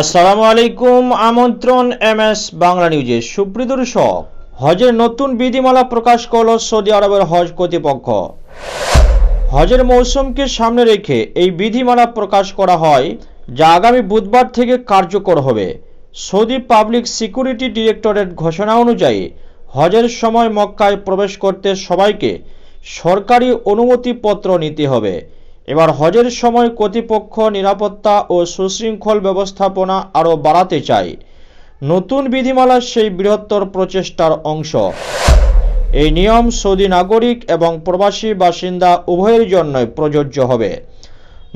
আসসালামু আলাইকুম আমন্ত্রণ এম এস বাংলা নিউজে। সুপ্রিয় দর্শক, হজের নতুন বিধিমালা প্রকাশ করল সৌদি আরবের হজ কর্তৃপক্ষ। হজের মৌসুমকে সামনে রেখে এই বিধিমালা প্রকাশ করা হয়, যা আগামী বুধবার থেকে কার্যকর হবে। সৌদি পাবলিক সিকিউরিটি ডিরেক্টরেট ঘোষণা অনুযায়ী, হজের সময় মক্কায় প্রবেশ করতে সবাইকে সরকারি অনুমতিপত্র নিতে হবে। এবার হজের সময় কর্তৃপক্ষ নিরাপত্তা ও সুশৃঙ্খল ব্যবস্থাপনা আরও বাড়াতে চায়। নতুন বিধিমালা সেই বৃহত্তর প্রচেষ্টার অংশ। এই নিয়ম সৌদি নাগরিক এবং প্রবাসী বাসিন্দা উভয়ের জন্যই প্রযোজ্য হবে।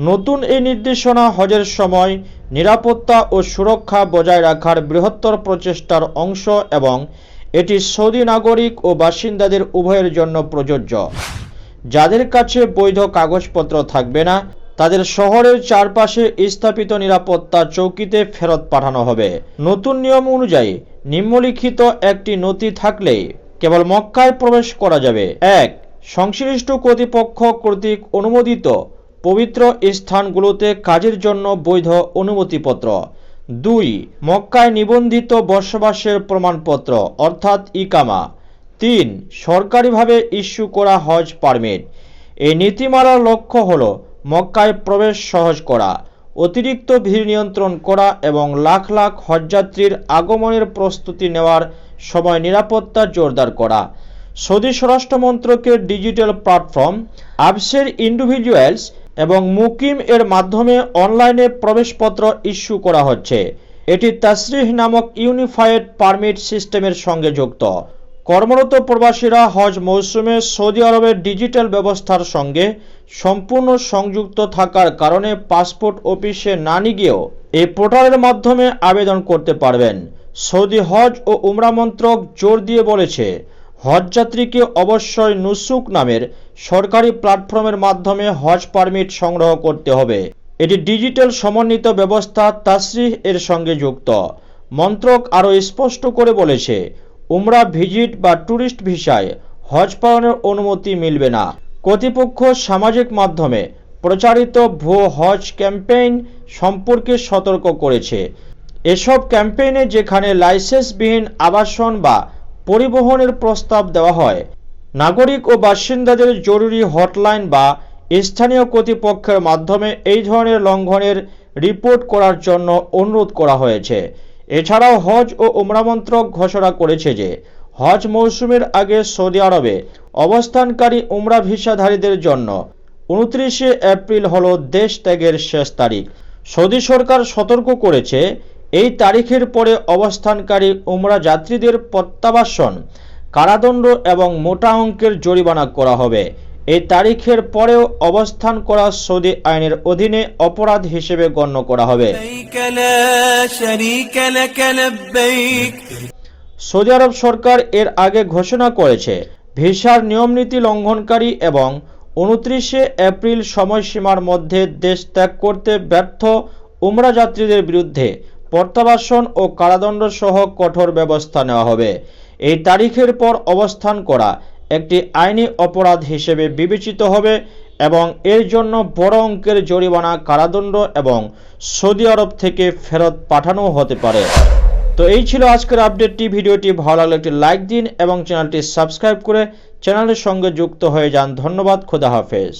নতুন এই নির্দেশনা হজের সময় নিরাপত্তা ও সুরক্ষা বজায় রাখার বৃহত্তর প্রচেষ্টার অংশ এবং এটি সৌদি নাগরিক ও বাসিন্দাদের উভয়ের জন্য প্রযোজ্য। যাদের কাছে বৈধ কাগজপত্র থাকবে না, তাদের শহরের চারপাশে স্থাপিত নিরাপত্তা চৌকিতে ফেরত পাঠানো হবে। নতুন নিয়ম অনুযায়ী নিম্নলিখিত একটি নথি থাকলে কেবল মক্কায় প্রবেশ করা যাবে। এক, সংশ্লিষ্ট কর্তৃপক্ষ কর্তৃক অনুমোদিত পবিত্র স্থানগুলোতে কাজের জন্য বৈধ অনুমতিপত্র। দুই, মক্কায় নিবন্ধিত বসবাসের প্রমাণপত্র, অর্থাৎ ইকামা। তিন, সরকারিভাবে ইস্যু করা হজ পারমিট। এই নীতিমালার লক্ষ্য হল মক্কায় প্রবেশ সহজ করা, অতিরিক্ত ভিড় নিয়ন্ত্রণ করা এবং লাখ লাখ হজযাত্রীর আগমনের প্রস্তুতি নেওয়ার সময় নিরাপত্তা জোরদার করা। সৌদি স্বরাষ্ট্র মন্ত্রকের ডিজিটাল প্ল্যাটফর্ম আবসের ইন্ডিভিজুয়ালস এবং মুকিম এর মাধ্যমে অনলাইনে প্রবেশপত্র ইস্যু করা হচ্ছে। এটি তাসরিহ নামক ইউনিফাইড পারমিট সিস্টেমের সঙ্গে যুক্ত। কর্মরত প্রবাসীরা হজ মৌসুমে সৌদি আরবের ডিজিটাল ব্যবস্থার সঙ্গে সম্পূর্ণ সংযুক্ত থাকার কারণে পাসপোর্ট অফিসে না গিয়েও এই পোর্টালের মাধ্যমে আবেদন করতে পারবেন। সৌদি হজ ও উমরা মন্ত্রক জোর দিয়ে বলেছে, হজযাত্রীকে অবশ্যই নুসুক নামের সরকারি প্ল্যাটফর্মের মাধ্যমে হজ পারমিট সংগ্রহ করতে হবে। এটি ডিজিটাল সমন্বিত ব্যবস্থা তাসরিহ এর সঙ্গে যুক্ত। মন্ত্রক আরও স্পষ্ট করে বলেছে উমরা ভিজিট বা ট্যুরিস্ট ভিসায় হজ পালনের অনুমতি মিলবে না। কর্তৃপক্ষ সামাজিক মাধ্যমে প্রচারিত ভুয়ো হজ ক্যাম্পেইন সম্পর্কে সতর্ক করেছে। এসব ক্যাম্পেইনে যেখানে লাইসেন্সবিহীন আবাসন বা পরিবহনের প্রস্তাব দেওয়া হয়, নাগরিক ও বাসিন্দাদের জরুরি হটলাইন বা স্থানীয় কর্তৃপক্ষের মাধ্যমে এই ধরনের লঙ্ঘনের রিপোর্ট করার জন্য অনুরোধ করা হয়েছে। এছাড়াও হজ ও উমরা মন্ত্রক ঘোষণা করেছে যে, হজ মৌসুমের আগে সৌদি আরবে অবস্থানকারী উমরা ভিসাধারীদের জন্য উনত্রিশে এপ্রিল হল দেশ ত্যাগের শেষ তারিখ। সৌদি সরকার সতর্ক করেছে, এই তারিখের পরে অবস্থানকারী উমরা যাত্রীদের প্রত্যাবাসন, কারাদণ্ড এবং মোটা অঙ্কের জরিমানা করা হবে। এই তারিখের পরেও অবস্থান করা সৌদি আইনের অধীনে অপরাধ হিসেবে গণ্য করা হবে। সৌদি আরব সরকার এর আগে ঘোষণা করেছে, ভিসার নিয়মনীতি লঙ্ঘনকারী এবং উনত্রিশে এপ্রিল সময়সীমার মধ্যে দেশ ত্যাগ করতে ব্যর্থ উমরা যাত্রীদের বিরুদ্ধে প্রত্যাবাসন ও কারাদণ্ড সহ কঠোর ব্যবস্থা নেওয়া হবে। এই তারিখের পর অবস্থান করা একটি আইনি অপরাধ হিসেবে বিবেচিত হবে এবং এর জন্য বড় অঙ্কের জরিমানা কারাদণ্ড এবং সৌদি আরব থেকে ফেরত পাঠানো হতে পারে। তো এই ছিল আজকের আপডেটটি। ভিডিওটি ভালো লাগলে একটি লাইক দিন এবং চ্যানেলটি সাবস্ক্রাইব করে চ্যানেলের সঙ্গে যুক্ত হয়ে যান। ধন্যবাদ। খোদা হাফেজ।